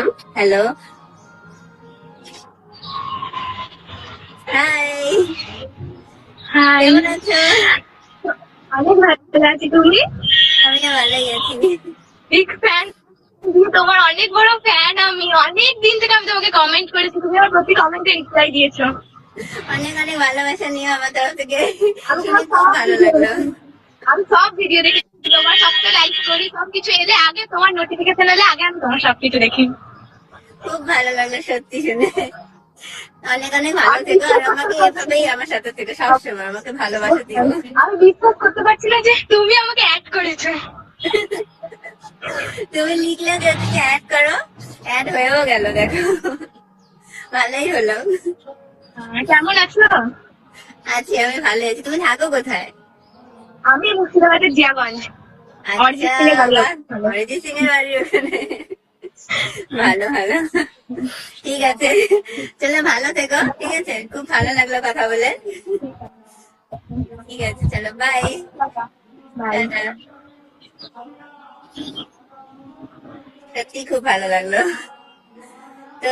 করলাম hello hi high কেমন আছো? অনেক ভালো আছি তুমি? ভালোই আছি। বিগ ফ্যান তোমার অনেক বড় ফ্যান আমি। অনেক দিন থেকে আমি তোমাকে কমেন্ট করেছি। তুমি আমার প্রতি কমেন্টে রিপ্লাই দিয়েছ। অনেক অনেক ভালোবাসা নিও আমার তরফ থেকে। আমি শুনে খুব ভালো লাগল। আমি সব ভিডিও দেখে তোমার সবটা লাইক করি সবকিছু এলে আগে তোমার নোটিফিকেশন এলে আগে আমি তোমার সবকিছু দেখি। খুব ভালো লাগল সত্যি শুনে। অনেক অনেক ভালো থেকো আর আমাকে এভাবেই আমার সাথে থেকে সবসময় আমাকে ভালোবাসা দিও। আমি বিশ্বাস করতে পারছি না যে তুমি আমাকে অ্যাড করেছ। তুমি লিখলে যে তুমি অ্যাড করো অ্যাড হয়েও গেল দেখো। ভালোই হলো। কেমন আছো? আছি আমি ভালো আছি। তুমি থাকো কোথায়? আমি মুর্শিদাবাদের জিয়াগঞ্জ অরিজিৎ সিং এর বাড়ি। অরিজিৎ সিং এর বাড়ি ওখানে। ভালো ভালো। ঠিক আছে। চলো ভালো থেকো ঠিক আছে? খুব ভালো লাগল কথা বলে। ঠিক আছে চলো বাই. সত্যি খুব ভালো লাগল।